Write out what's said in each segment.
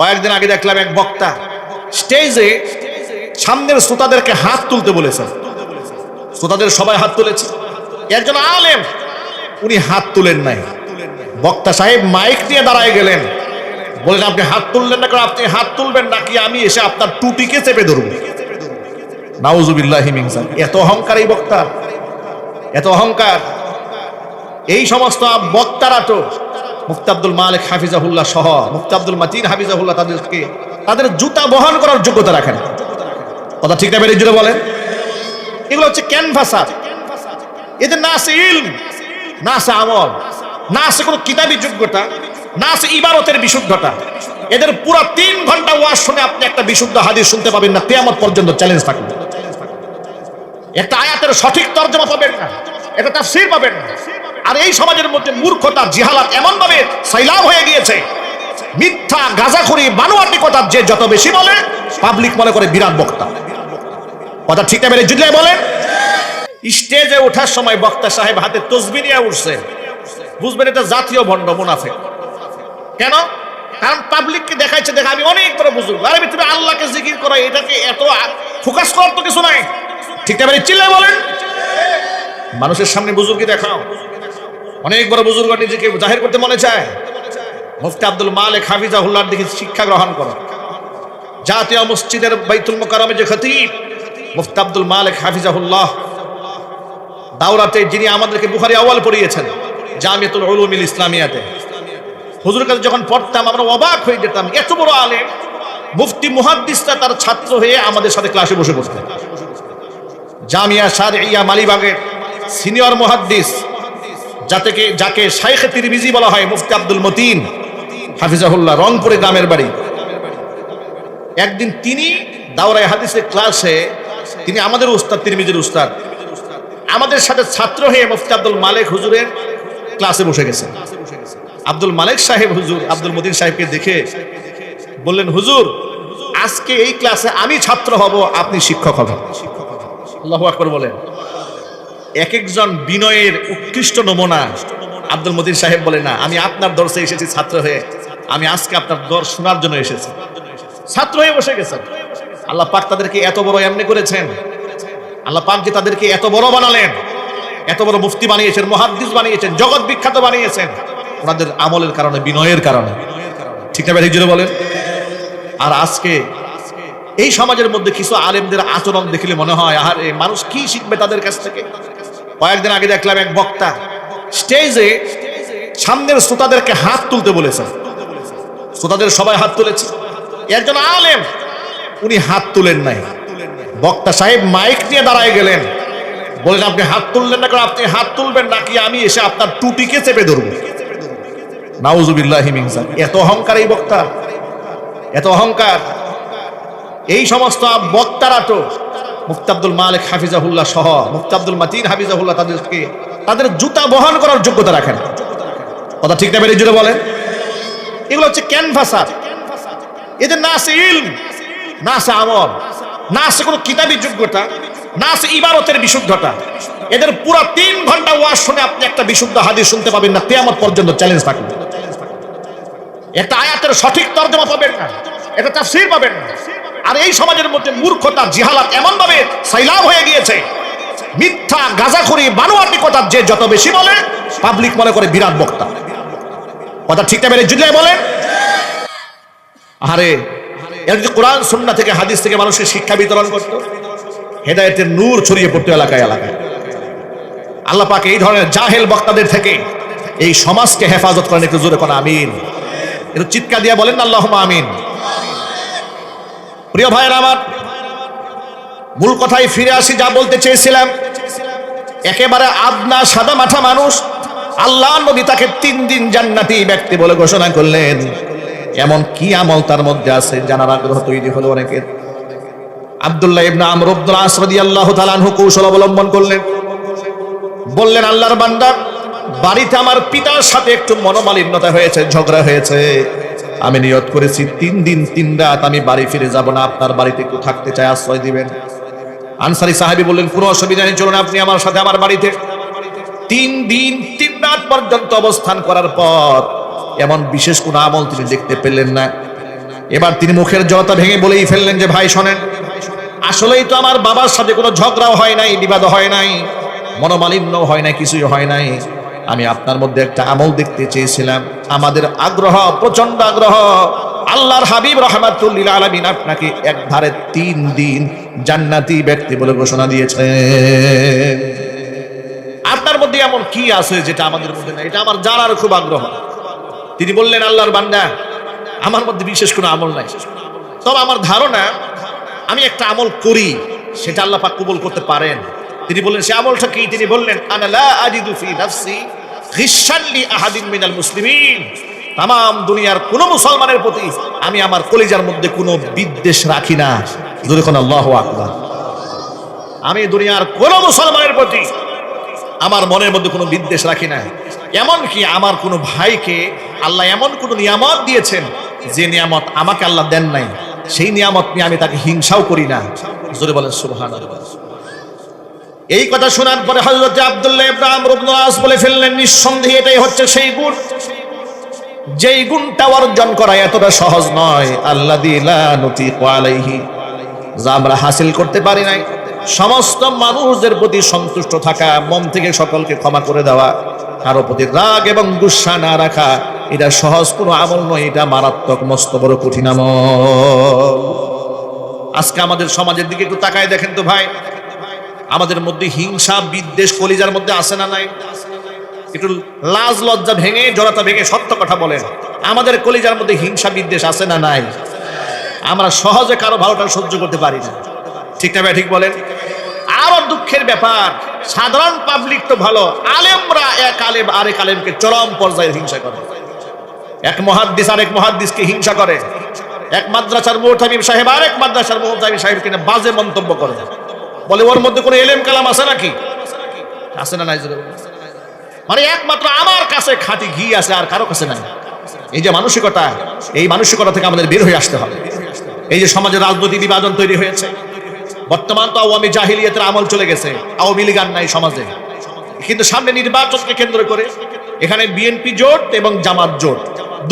কয়েকদিন আগে দেখলাম এক বক্তা স্টেজে সামনের শ্রোতাদেরকে হাত তুলতে বলেছেন। শ্রোতাদের সবাই হাত তুলেছে। একজন আলেম, উনি হাত তুলেন নাই। বক্তা সাহেব মাইক নিয়ে দাঁড়ায় গেলেন। বলেন, আপনি হাত তুললেন না আপনি হাত তুলবেন নাকি? আমি এসে আপনার টুটিকে চেপে ধরবো। নাউজুবিল্লাহি মিনসান এত অহংকার এই বক্তার। এত অহংকার। এই সমস্ত বক্তারা তো মুফতি আব্দুল মালিক হাফিজাহুল্লাহ সহ মুফতি আব্দুল মাতিন হাফিজাহুল্লাহ তাদেরকে তাদের জুতা বহন করার যোগ্যতা রাখেন। কথা ঠিক না বেরিয়ে জুড়ে বলেন? এগুলো হচ্ছে ক্যানভাসার এদের না আছে ইলম, না আছে আমল, না আছে কোনো কিতাবি যোগ্যতা, না আছে ইবারতের বিশুদ্ধতা। এদের পুরো তিন ঘণ্টা ওয়াজ শুনে আপনি একটা বিশুদ্ধ হাদিস শুনতে পাবেন না তেয়ামত পর্যন্ত চ্যালেঞ্জ থাকবে। একটা আয়াতের সঠিক তর্জমা পাবেন না, একটা তাফসীর পাবেন না। আর এই সমাজের মধ্যে মূর্খতা, জিহালাত এমন ভাবে সাইলাব হয়ে গিয়েছে। মিথ্যা, গাজাখুরি বানোয়াটি কথা যে যত বেশি বলে পাবলিক মনে করে বিরাট বক্তা। কথা ঠিক না জুড়লে বলেন? স্টেজে ওঠার সময় বক্তা সাহেব হাতে তসবি নিয়ে উঠছে। বুঝবেন এটা জাতীয় ভণ্ড মুনাফে কেন? কারণ পাবলিককে দেখাইছে, দেখা আমি অনেক বড় বুঝুর্গ আরে তুমি আল্লাহকে জিকির করো, এটাকে এত ফোকাস করার তো কিছু নাই। ঠিক না চিল্লাই বলেন? মানুষের সামনে বুজুর্গি দেখাও। অনেক বড় বুজুর্গ নিজেকে জাহির করতে মনে চায়। মুফতি আব্দুল মালিক হাফিজাহুল্লাহর দিকে শিক্ষা গ্রহণ করো জাতীয় মসজিদের বাইতুল মোকারমে যে খতিব, মুফতি আব্দুল মালিক হাফিজাহুল্লাহ, দাওরাতে যিনি আমাদেরকে বুখারি আওয়াল পড়িয়েছেন, জামিয়াতুল উলুমিল ইসলামিয়াতে। হুজুরের কাছে যখন পড়তাম, আমরা অবাক হয়ে যেতাম, এত বড় আলেম। মুফতি মুহাদ্দিসরা তার ছাত্র হয়ে আমাদের সাথে ক্লাসে বসে বসতেন জামিয়া শারইয়া মালিবাগের সিনিয়র মুহাদ্দিস যাতে যাকে শাইখে তিরমিজি বলা হয়, মুফতি আব্দুল মতিন, হাফিজাহুল্লাহ, রংপুরে গ্রামের বাড়ি। একদিন তিনি দাওরাই হাদিসের ক্লাসে, তিনি আমাদের উস্তাদ, তিরমিজির উস্তাদ, আমাদের সাথে ছাত্র হয়ে মুফতি আব্দুল মালিক হুজুরের ক্লাসে বসে গেছেন। আব্দুল মালিক সাহেব হুজুর, আব্দুল মতিন সাহেবকে দেখে বললেন, হুজুর, আজকে এই ক্লাসে আমি ছাত্র হব, আপনি শিক্ষক হবেন। আল্লাহু আকবর বলেন। এক একজন বিনয়ের উৎকৃষ্ট নমুনা। আব্দুল মতিন সাহেব বলে, না, আমি আপনার দর্শে এসেছি, ছাত্র হয়ে। আমি আজকে আপনার দর শোনার জন্য এসেছি। ছাত্র হয়ে বসে গেছেন। আল্লাহ পাক তাদেরকে এত বড় এমনি করেছেন। আল্লাহ পাক যে তাদেরকে এত বড় বানালেন, এত বড় মুফতি বানিয়েছেন, মহাদ্দিস বানিয়েছেন, জগৎ বিখ্যাত বানিয়েছেন, ওনাদের আমলের কারণে, বিনয়ের কারণে। ঠিক না ভাই জুড়ে বলেন? আর আজকে এই সমাজের মধ্যে কিছু আলেমদের আচরণ দেখলে মনে হয় এই মানুষ কি শিখবে তাদের কাছ থেকে? কয়েকদিন আগে দেখলাম এক বক্তা স্টেজে সামনের শ্রোতাদেরকে হাত তুলতে বলেছেন শ্রোতাদের সবাই হাত তুলেছে। একজন আলেম, উনি হাত তুলেন নাই। বক্তা সাহেব মাইক নিয়ে দাঁড়ায় গেলেন। বলেন, আপনি হাত তুললেন না আপনি হাত তুলবেন নাকি? আমি এসে আপনার টুটিকে চেপে ধরবো। নাউজুবিল্লাহি মিনসান এত অহংকার এই বক্তা। এত অহংকার। এই সমস্ত বক্তারা তো মুফতি আব্দুল মালিক হাফিজাহুল্লাহ সহ, মুফতি আব্দুল মাতিন হাফিজাহুল্লাহ তাদেরকে তাদের জুতা বহন করার যোগ্যতা রাখেন। কথা ঠিক না বেরিয়ে জুড়ে বলেন? এগুলো হচ্ছে ক্যানভাসার এদের না আছে ইলম, না আছে আমল, না আছে কোনো কিতাবি যোগ্যতা, না আছে ইবারতের বিশুদ্ধতা। এদের পুরো তিন ঘণ্টা ওয়াজ শুনে আপনি একটা বিশুদ্ধ হাদিস শুনতে পাবেন না তেয়ামত পর্যন্ত চ্যালেঞ্জ থাকবে। একটা আয়াতের সঠিক তর্জমা পাবেন না, একটা তাফসীর পাবেন না। আর এই সমাজের মধ্যে মূর্খতা, জিহালাত এমন ভাবে সাইলাব হয়ে গিয়েছে। মিথ্যা, গাজাখুরি বানোয়াটি কথা যে যত বেশি বলে পাবলিক মনে করে বিরাট বক্তা। কথা ঠিক বেড়ে জুড়লে বলেন? আরে এর যদি কোরআন সুন্না থেকে হাদিস থেকে মানুষকে শিক্ষা বিতরণ করত, হেদায়েতের নূর ছড়িয়ে পড়তো এলাকায় এলাকায়। আল্লাহ পাকে এই ধরনের জাহেল বক্তাদের থেকে এই সমাজকে হেফাজত করেন, একটু জোরে কোন, আমিন। একটু চিৎকার দিয়ে বলেন আল্লাহ আমিন। প্রিয় ভাইয়ের আমার মূল কথায় ফিরে আসি, যা বলতে চেয়েছিলাম। একেবারে আবনা সাদা মাথা মানুষ, আল্লাহ নবী তাকে তিন দিন জান্নাতি ব্যক্তি বলে ঘোষণা করলেন। এমন কি আমল তার মধ্যে আছে জানার আগ্রহ তৈরি হলো অনেকের। আব্দুল্লাহ ইবনা আমর আব্দুল আসরদি আল্লাহ তালানহু কৌশল অবলম্বন করলেন। বললেন, আল্লাহর বান্দা, বাড়িতে আমার পিতার সাথে একটু মনোমালিন্যতা হয়েছে, ঝগড়া হয়েছে। আমি নিয়ত করেছি, তিন দিন, তিন রাত আমি বাড়ি ফিরে যাব না। আপনার বাড়িতে একটু থাকতে চাই আশ্রয় দিবেন। আনসারি সাহেবী বললেন, কোনো অসুবিধা নেই, চলুন আপনি আমার সাথে আমার বাড়িতে। তিন দিন, তিন রাত পর্যন্ত অবস্থান করার পর এমন বিশেষ কোনো আমল তিনি দেখতে পেলেন না। এবার তিনি মুখের জড়তা ভেঙে বলেই ফেললেন যে, ভাই, শোনেন, আসলেই তো আমার বাবার সাথে কোনো ঝগড়াও হয় নাই বিবাদ হয় নাই মনোমালিন্য হয় নাই, কিছুই হয় নাই। আমি আপনার মধ্যে একটা আমল দেখতে চেয়েছিলাম। আমাদের আগ্রহ প্রচণ্ড আগ্রহ। আল্লাহর হাবিব রহমাতুল্লিল আলমিন আপনাকে এক ধারে তিন দিন জান্নাতি ব্যক্তি বলে ঘোষণা দিয়েছে আপনার মধ্যে এমন কি আছে যেটা আমাদের মধ্যে না এটা আমার জানার খুব আগ্রহ। তিনি বললেন, আল্লাহর বান্দা, আমার মধ্যে বিশেষ কোনো আমল নাই। তবে আমার ধারণা, আমি একটা আমল করি, সেটা আল্লাহ পাক কবুল করতে পারেন। তিনি বললেন, সে আমলটা কি? তিনি বললেন, আনা লা আজিদু ফি নাফসি গিশান লি আহাদিন মিনাল মুসলিমিন। তাম দুনিয়ার কোন মুসলমানের প্রতি আমি আমার কলিজার মধ্যে কোনো বিদ্বেষ রাখি না। যদি কোন আল্লাহু আকবার। আমি দুনিয়ার কোন মুসলমানের প্রতি আমার মনের মধ্যে কোনো বিদ্বেষ রাখি না। এমন কি আমার কোনো ভাইকে আল্লাহ এমন কোনো নিয়ামত দিয়েছেন যে নিয়ামত আমাকে আল্লাহ দেন নাই। সেই নিয়ামত নিয়ে আমি তাকে হিংসাও করি না। জোরে বলেন সুবহান এই কথা শোনার পরে হযরত আব্দুল্লাহ ইবনে রুবন আস বলে ফেললেন, নিঃসন্দেহে এটাই হচ্ছে সেই গুণ। যেই গুণটা অর্জন করা এতটা সহজ নয়। আল্লাহ দিলা নতি আলাইহি, যা আমরা হাসিল করতে পারি নাই। সমস্ত মানুষদের প্রতি সন্তুষ্ট থাকা, মন থেকে সকলকে ক্ষমা করে দেওয়া, কারও প্রতি রাগ এবং গুসা না রাখা, এটা সহজ কোনো আমল নয়, এটা মারাত্মক, মস্ত বড় কঠিন আমল। আজকে আমাদের সমাজের দিকে একটু তাকায় দেখেন তো ভাই। আমাদের মধ্যে হিংসা, বিদ্বেষ, কলিজার মধ্যে আসে না নাই? একটু লাজ লজ্জা ভেঙে, জড়তা ভেঙে সত্য কথা বলেন। আমাদের কলিজার মধ্যে হিংসা, বিদ্বেষ আছে না নাই? আমরা সহজে কারও ভালোটা সহ্য করতে পারি না। ঠিক না ঠিক বলেন? আরও দুঃখের ব্যাপার, সাধারণ পাবলিক তো ভালো, আলেমরা এক আলেম আরেক আলেমকে চরম পর্যায়ে হিংসা করে। এক মহাদ্দিস আরেক মহাদ্দিসকে হিংসা করে। এক মাদ্রাসার মোহতামিম সাহেব আরেক মাদ্রাসার মোহতামিম সাহেব কিনা বাজে মন্তব্য করে। বলে ওর মধ্যে কোনো এলেম কালাম আছে নাকি? আছে না নাই মানে একমাত্র আমার কাছে খাঁটি ঘি আছে, আর কারও কাছে নাই। এই যে মানসিকতা, এই মানসিকতা থেকে আমাদের বের হয়ে আসতে হবে। এই যে সমাজে রাজনৈতিক বিভাজন তৈরি হয়েছে। বর্তমান তো আওয়ামী জাহিলিয়াতের আমল চলে গেছে। আওয়ামী লীগ আর নাই সমাজে। কিন্তু সামনে নির্বাচনকে কেন্দ্র করে এখানে বিএনপি জোট এবং জামাত জোট।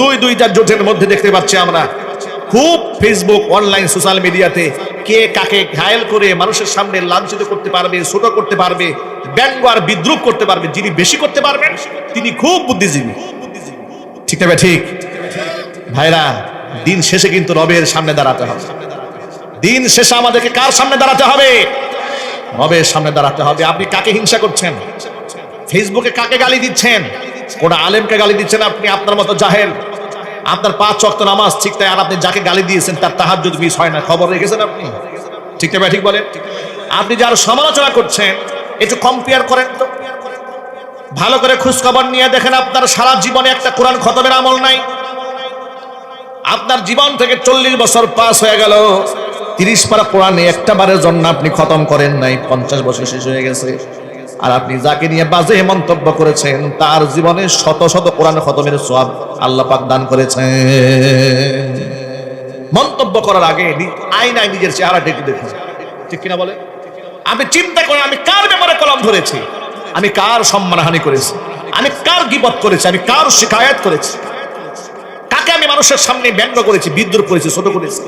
দুই দুইটা জোটের মধ্যে দেখতে পাচ্ছি আমরা খুব ফেসবুক অনলাইন সোশ্যাল মিডিয়াতে কে কাকে ঘায়েল করে মানুষের সামনে লাঞ্ছিত করতে পারবে, ছোট করতে পারবে, ব্যঙ্গ আর বিদ্রুপ করতে পারবে, যিনি বেশি করতে পারবেন, তিনি খুব বুদ্ধিজীবী। ঠিক তবে ঠিক? ভাইরা, দিন শেষে কিন্তু রবের সামনে দাঁড়াতে হবে। দিন শেষে আমাদেরকে কার সামনে দাঁড়াতে হবে? রবের সামনে দাঁড়াতে হবে। আপনি কাকে হিংসা করছেন? ফেসবুকে কাকে গালি দিচ্ছেন? কোন আলেমকে গালি দিচ্ছেন আপনি? আপনার মতো জাহেল। আপনার পাঁচ ওয়াক্ত নামাজ ঠিক তাই আর আপনি যাকে গালি দিয়েছেন তার তাহার যদি মিস হয় না। খবর রেখেছেন আপনি? ঠিক তাই ঠিক বলেন? আপনি যার সমালোচনা করছেন, একটু কম্পেয়ার করেন তো। ভালো করে খোঁজ খবর নিয়ে দেখেন আপনার সারা জীবনে একটা কোরআন খতমের আমল নাই। আপনার জীবন থেকে চল্লিশ বছর পাস হয়ে গেল। তিরিশ পারা কোরআনে একটা বারের জন্য আপনি খতম করেন নাই, পঞ্চাশ বছর শেষ হয়ে গেছে। আর আপনি যাকে নিয়ে বাজে মন্তব্য করেছেন, তার জীবনে শত শত কোরআন খতমের সব আল্লাহ পাক দান করেছেন। মন্তব্য করার আগে আয়নায় নিজের চেহারা ডেকে দেখুন। ঠিক কিনা বলে? আমি চিন্তা করেন আমি কার ব্যাপারে কলম ধরেছি? আমি কার সম্মানহানি করেছি? আমি কার গিবত করেছি? আমি কার শিকায়ত করেছি? কাকে আমি মানুষের সামনে ব্যঙ্গ করেছি, বিদ্রুপ করেছি, ছোট করেছি?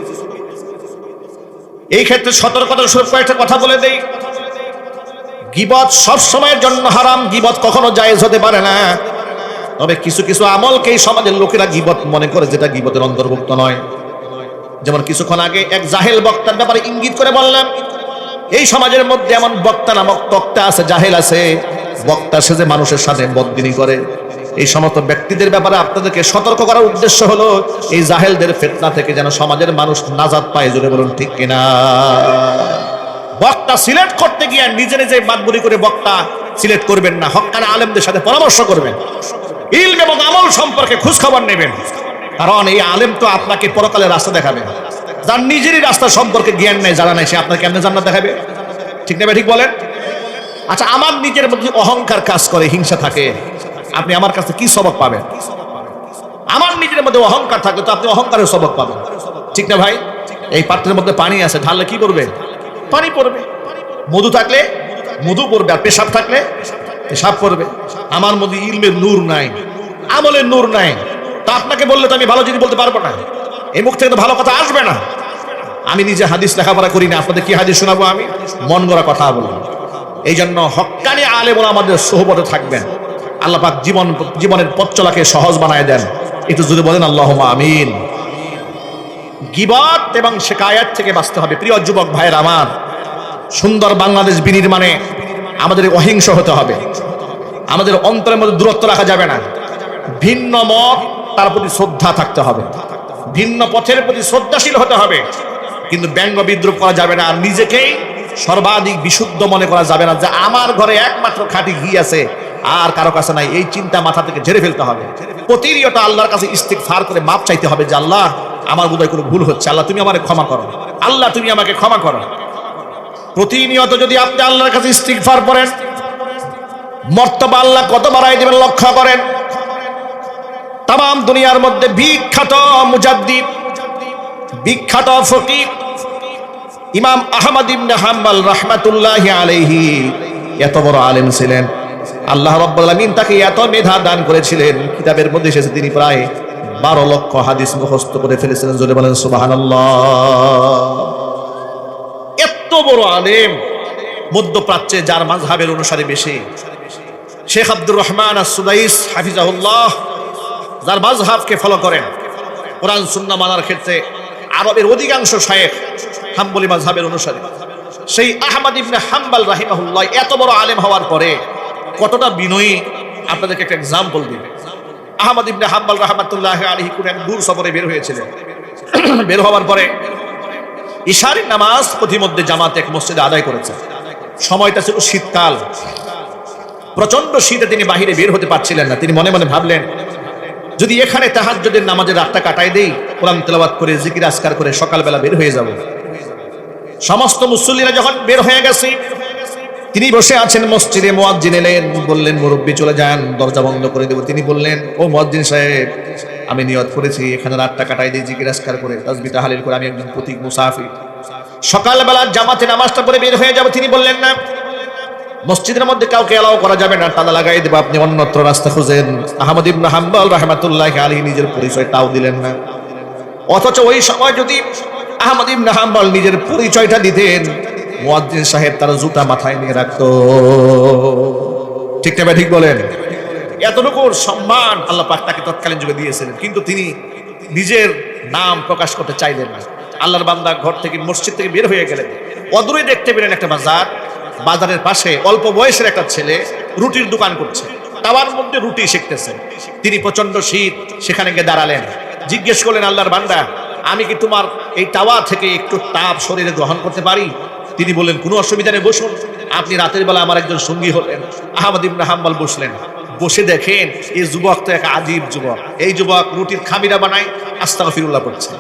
এই ক্ষেত্রে সতর্কতার স্বরূপ কয়েকটা কথা বলে দেই। গিবত সব সময়ের জন্য হারাম, গিবত কখনো জায়েজ হতে পারে না। তবে কিছু কিছু আমলকে এই সমাজের লোকেরা গিবত মনে করে, যেটা গিবতের অন্তর্ভুক্ত নয়। যেমন কিছুক্ষণ আগে এক জাহেল বক্তার ব্যাপারে ইঙ্গিত করে বললাম, এই সমাজের মধ্যে এমন বক্তা নামক তক্তা আছে, জাহেল আছে। বক্তা সেজে মানুষের সাথে বদিনী করে। এই সমস্ত ব্যক্তিদের ব্যাপারে আপনাদেরকে সতর্ক করার উদ্দেশ্য হলো, এই জাহেলদের ফেতনা থেকে যেন সমাজের মানুষ নাজাদ পায়, জোরে বলুন ঠিক কিনা? বক্তা সিলেক্ট করতে গিয়ে নিজে নিজে বাদবুরি করে বক্তা সিলেক্ট করবেন না। হক্কানা আলেমদের সাথে পরামর্শ করবেন। ইলম এবং আমল সম্পর্কে খোঁজ খবর নেবেন। কারণ এই আলেম তো আপনাকে পরকালের রাস্তা দেখাবে। যার নিজেরই রাস্তা সম্পর্কে জ্ঞান নেই, জানা নাই, সে আপনাকে কেমনে জান্নাত দেখাবে? ঠিক নেবে ঠিক বলেন? আচ্ছা আমার নিজের মধ্যে অহংকার কাজ করে, হিংসা থাকে। আপনি আমার কাছে কি সবক পাবেন? আমার নিজের মধ্যে অহংকার থাকে তো আপনি অহংকারের সবক পাবেন। ঠিক না ভাই? এই পাত্রের মধ্যে পানি আছে, ঢাললে কি করবে পানি পড়বে। মধু থাকলে, মধু পড়বে আর পেশাব থাকলে পেশাব পড়বে। আমার মধ্যে ইলমের নূর নাই, আমলের নূর নাই। তা আপনাকে বললে তো আমি ভালো জিনিস বলতে পারব না। এই মুখ থেকে তো ভালো কথা আসবে না। আমি নিজে হাদিস লেখাপড়া করি না, আপনাদের কি হাদিস শোনাবো আমি? মন গড়া কথা বলব। এই জন্য হক্কানি আলেমরা আমাদের সোহবতে থাকবেন। আল্লাপাক জীবন, জীবনের পথ চলাকে সহজ বানায় দেন। একটু যদি বলেন আল্লাহ আমিন। গিবত এবং শেকায়াত থেকে বাঁচতে হবে। প্রিয় যুবক ভাইয়ের আমার, সুন্দর বাংলাদেশ বিনির্মাণে আমাদের অহিংস হতে হবে। আমাদের অন্তরের মধ্যে দূরত্ব রাখা যাবে না। ভিন্ন মত, তার প্রতি শ্রদ্ধা থাকতে হবে। ভিন্ন পথের প্রতি শ্রদ্ধাশীল হতে হবে। কিন্তু ব্যঙ্গ বিদ্রুপ করা যাবে না আর নিজেকেই সর্বাধিক বিশুদ্ধ মনে করা যাবে না যে আমার ঘরে একমাত্র খাঁটি ঘি আছে, আর কারও কাছে নাই। এই চিন্তা মাথা থেকে ঝেড়ে ফেলতে হবে। প্রতিনিয়ত আল্লাহর কাছে ইস্তিক ফার করে মাপ চাইতে হবে যে আল্লাহ আমার বোধহয় কোনো ভুল হচ্ছে। আল্লাহ, তুমি আমাকে ক্ষমা করো। আল্লাহ, তুমি আমাকে ক্ষমা করো। প্রতিনিয়ত যদি আপনি আল্লাহর কাছে ইস্তিগফার করেন, মর্তবা আল্লাহ কত বাড়াই দেবেন লক্ষ্য করেন। তাম দুনিয়ার মধ্যে বিখ্যাত মুজাদ্দিদ, বিখ্যাত ফকির, ইমাম আহমদ ইবনে হাম্বল রাহমাতুল্লাহ আলাইহি এত বড় আলেম ছিলেন। আল্লাহ রাব্বুল আলামিন তাকে এত মেধা দান করেছিলেন। কিতাবের মধ্যে এসেছে তিনি প্রায় বারো লক্ষ হাদিস মুখস্থ করে ফেলেছিলেন, জোরে বলেন, সুবহানাল্লাহ। এত বড় আলেম, মধ্যপ্রাচ্যে যার মাঝহাবের অনুসারে বেশি। শেখ আব্দুর রহমান আর সুদাইস হাফিজাহুল্লাহ, যার মাঝহাবকে ফলো করেন। কোরআন সুন্না মানার ক্ষেত্রে আরবের অধিকাংশ শায়েখ হাম্বলি মাঝহাবের অনুসারে। সেই আহমদ ইবনে হাম্বাল রাহিমাহুল্লাহ এত বড় আলেম হওয়ার পরে কতটা বিনয়ী, আপনাদেরকে একটা এক্সাম্পল দিই। আহমদ ইবনে হাম্বাল রহমাতুল্লাহ আলহি কোন এক দূর সফরে বের হয়েছিলেন বের হওয়ার পরে ইশারি নামাজ প্রতিমধ্যে জামাত এক মসজিদে আদায় করেছে। সময়টা ছিল শীতকাল। প্রচণ্ড শীতে তিনি বাহিরে বের হতে পারছিলেন না। তিনি মনে মনে ভাবলেন, যদি এখানে তাহাজ্জুদের নামাজের রাতটা কাটাই দেই, কোরআন তেলাওয়াত করে, জিকির আসকার করে সকালবেলা বের হয়ে যাব। সমস্ত মুসল্লিরা যখন বের হয়ে গেছে তিনি বসে আছেন মসজিদে, মোয়াজ্জিন এলেন, বললেন, মুরব্বী চলে যান, দরজা বন্ধ করে দেব। তিনি বললেন, ও মোয়াজ্জিন সাহেব, আমি নিয়ত করেছি, এখানে রাতটা কাটাই দিই জিকির আসকার করে তাসবি তাহালিল করে, আমি একজন প্রতীক মুসাফির। সকালবেলা জামাতে নামাজটা পরে বের হয়ে যাব। তিনি বললেন, না, মসজিদের মধ্যে কাউকে এলাও করা যাবে না, তালা লাগাই দেবো আপনি, অন্যত্র রাস্তা খুঁজেন। আহমদ ইবনে হাম্বল রহমাতুল্লাহ আলী নিজের পরিচয় তাও দিলেন না। অথচ ওই সময় যদি আহমদ ইবনে হাম্বল নিজের পরিচয়টা দিতেন মুয়াজ্জিন সাহেব তার জুতা মাথায় নিয়ে রাখতো। ঠিক না ঠিক বলেন। এতটুকু সম্মান আল্লাহ পাক তাকে তৎকালীন যুগে দিয়েছিলেন, কিন্তু তিনি নিজের নাম প্রকাশ করতে চাইলেন না। আল্লাহর বান্দা ঘর থেকে মসজিদ থেকে বের হয়ে গেলেন। অদূরে দেখতে পেলেন একটা বাজার। বাজারের পাশে অল্প বয়সের একটা ছেলে রুটির দোকান করছে। তাওয়ার মধ্যে রুটি শিখতেছে। তিনি প্রচণ্ড শীত সেখানে গিয়ে দাঁড়ালেন। জিজ্ঞেস করলেন, আল্লাহর বান্দা, আমি কি তোমার এই টাওয়া থেকে একটু তাপ শরীরে গ্রহণ করতে পারি? তিনি বললেন, কোনো অসুবিধা নেই, বসুন। আপনি রাতের বেলা আমার একজন সঙ্গী হলেন। আহমদ ইবনে হাম্বল বসলেন। বসে দেখেন, এই যুবক তো এক আজীব যুবক। এই যুবক রুটির খামিরা বানায় আস্তাগ ফিরুল্লাহ পড়ছে।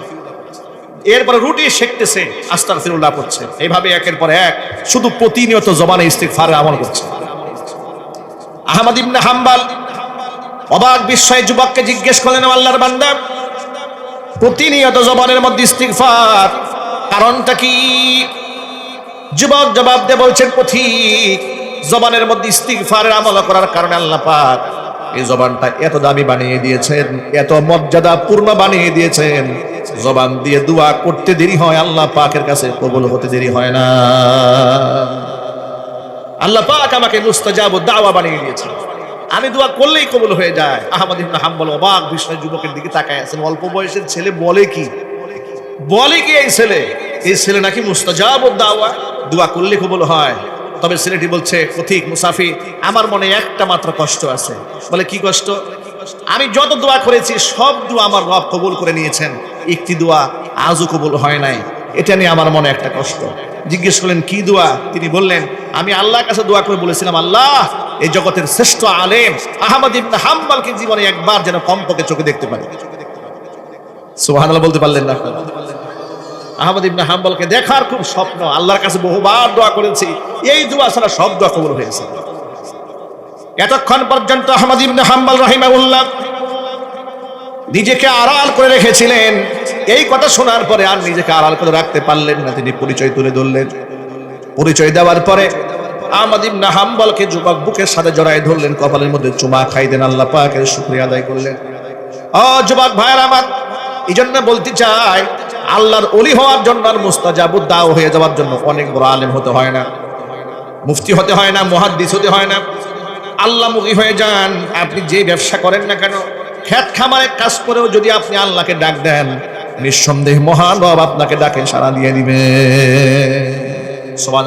এরপরে রুটি শেখতেছে আস্তাগ ফিরুল্লাহ পড়ছে। এইভাবে একের পর এক শুধু প্রতিনিয়ত জবানে ইস্তিগফারে আমল করছে। আহমদ ইবনে হাম্বল অবাক বিস্ময়ে যুবককে জিজ্ঞেস করলেন আল্লাহর বান্দা, প্রতিনিয়ত জবানের মধ্যে ইস্তিগফার কারণটা কি? যুবক জবাব দিয়ে বলছেন, পথিক, জবানের মধ্যে ইস্তিগফারের আমল করার কারণে আল্লাহ পাক এই জবানটা এত দামি বানিয়ে দিয়েছেন, এত মর্যাদা পূর্ণ বানিয়ে দিয়েছেন। জবান দিয়ে দোয়া করতে দেরি হয়, আল্লাহ পাকের কাছে কবুল হতে দেরি হয় না। আল্লাহ পাক আমাকে মুস্তাজাব দাওয়া বানিয়ে দিয়েছেন। আমি দোয়া করলেই কবুল হয়ে যায়। আহমদ ইবনে হাম্বল অবাক বিষয় যুবকের দিকে তাকায় আছেন। অল্প বয়সের ছেলে বলে কি? বলে কি? এই ছেলে? এই ছেলে নাকি মুস্তাজাব দাওয়া? দোয়া করলে কবুল হয়। তবে ছেলেটি বলছে পথিক মুসাফি আমার মনে একটা মাত্র কষ্ট আছে। বলে, কি কষ্ট? আমি যত দোয়া করেছি, সব দোয়া আমার রব কবুল করে নিয়েছেন। একটি দোয়া আজও কবুল হয় নাই। এটা নিয়ে আমার মনে একটা কষ্ট। জিজ্ঞেস করলেন, কি দোয়া? তিনি বললেন, আমি আল্লাহর কাছে দোয়া করে বলেছিলাম, আল্লাহ, এই জগতের শ্রেষ্ঠ আলেম আহমদ ইবনে হাম্বালকে জীবনে একবার যেন কমপক্ষে চোখে দেখতে পারি। সুবহানাল্লাহ বলতে পারলেন না? আহমদ ইবনে হাম্বলকে দেখার খুব স্বপ্ন, আল্লাহর কাছে বহুবার দোয়া করেছি। এই দোয়া ছাড়া সব দোয়া কবুল হয়েছে। এতক্ষণ পর্যন্ত আহমদ ইবনে হাম্বল রাহিমাউল্লাহ নিজেকে আড়াল করে রেখেছিলেন। এই কথা শোনার পরে আর নিজেকে আড়াল করে রাখতে পারলেন না, তিনি পরিচয় তুলে ধরলেন। পরিচয় দেওয়ার পরে আহমদ ইবনে হাম্বলকে যুবক বুকের সাথে জড়াই ধরলেন, কপালের মধ্যে চুমা খাই দেন, আল্লাহ পাকের শুকরিয়া আদায় করলেন। ও যুবক ভাইয়ের আমার এই জন্য বলতে চাই, আল্লাহর অলি হওয়ার জন্য আর মুস্তাজাবুদ দাও হয়ে যাওয়ার জন্য অনেক বড় আলেম হতে হয় না। মুফতি হতে হয় না, মহাদ্দিস হতে হয় না। আল্লাহ মুখী হয়ে যান, আপনি যে ব্যবসা করেন না কেন খ্যাত খামারে কাজ করেও যদি আপনি আল্লাহকে ডাক দেন, নিঃসন্দেহে মহান রব আপনাকে ডাকে সাড়া দিয়ে দিবে। সবাই